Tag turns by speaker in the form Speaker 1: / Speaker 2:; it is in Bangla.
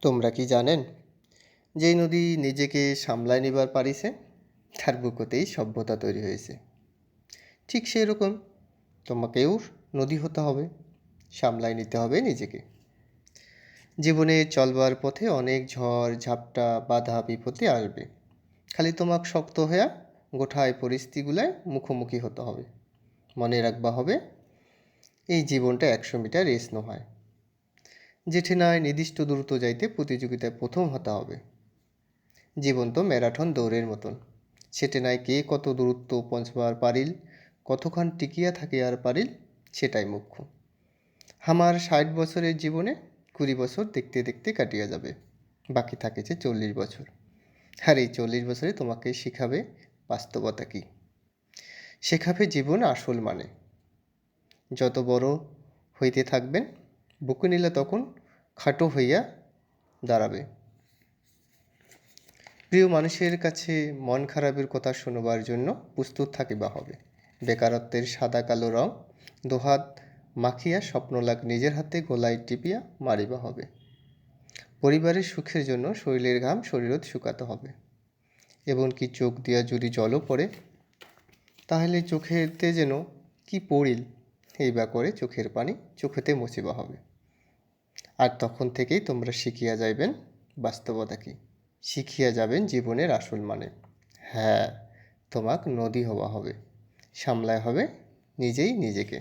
Speaker 1: তোমরা কি জানেন? যেই নদী নিজেকে সামলায় নিবার পারিছে, তার বুকতেই সভ্যতা তৈরি হয়েছে। ঠিক সেই রকম তোমাকেও নদী হতে হবে, সামলায় নিতে হবে নিজেকে। জীবনে চলবার পথে অনেক ঝড়, ঝাপটা, বাধা, বিপত্তি আসবে। খালি তোমাক শক্ত হয়ে গোঠায় পরিস্থিতিগুলায় মুখোমুখি হতে হবে। মনে রাখবা হবে, এই জীবনটা একশো মিটার রেস নয়। যেঠে নয় নির্দিষ্ট দূরত্ব যাইতে প্রতিযোগিতায় প্রথম হতে হবে। জীবন তো ম্যারাথন দৌড়ের মতন। সেটে নাই কে কত দূরত্ব পৌঁছবার পারিল কতক্ষণ টিকিয়া থাকিয়ার পারিল, সেটাই মুখ্য। আমার ষাট বছরের জীবনে কুড়ি বছর দেখতে দেখতে কাটিয়া যাবে। বাকি থাকেছে চল্লিশ বছর। আর এই চল্লিশ বছরে তোমাকে শেখাবে বাস্তবতা কী? শেখাবে জীবন আসল মানে। যত বড় হইতে থাকবেন, বুকে নিলে তখন খাটো হইয়া দাঁড়াবে। প্রিয় মানুষের কাছে মন খারাপের কথা শোনবার জন্য প্রস্তুত থাকিবা হবে। বেকারত্বের সাদা কালো রং, দোহাত মাখিয়া স্বপ্নলাগ নিজের হাতে গোলায় টিপিয়া মারিবা হবে। পরিবারের সুখের জন্য শরীরের ঘাম শরীরত শুকাতে হবে। এবং কি চোখ দিয়া যদি জলও পড়ে, তাহলে চোখেতে যেন কি পড়িল, এই বা করে চোখের পানি চোখেতে মুছিবা হবে। আর তখন থেকেই তোমরা শিখিয়া যাইবেন বাস্তবতা কি। শিখিয়া যাবেন জীবনের আসল মানে। হ্যাঁ তোমাক নদী হওয়া হবে। সামলায় হবে নিজেই নিজেকে।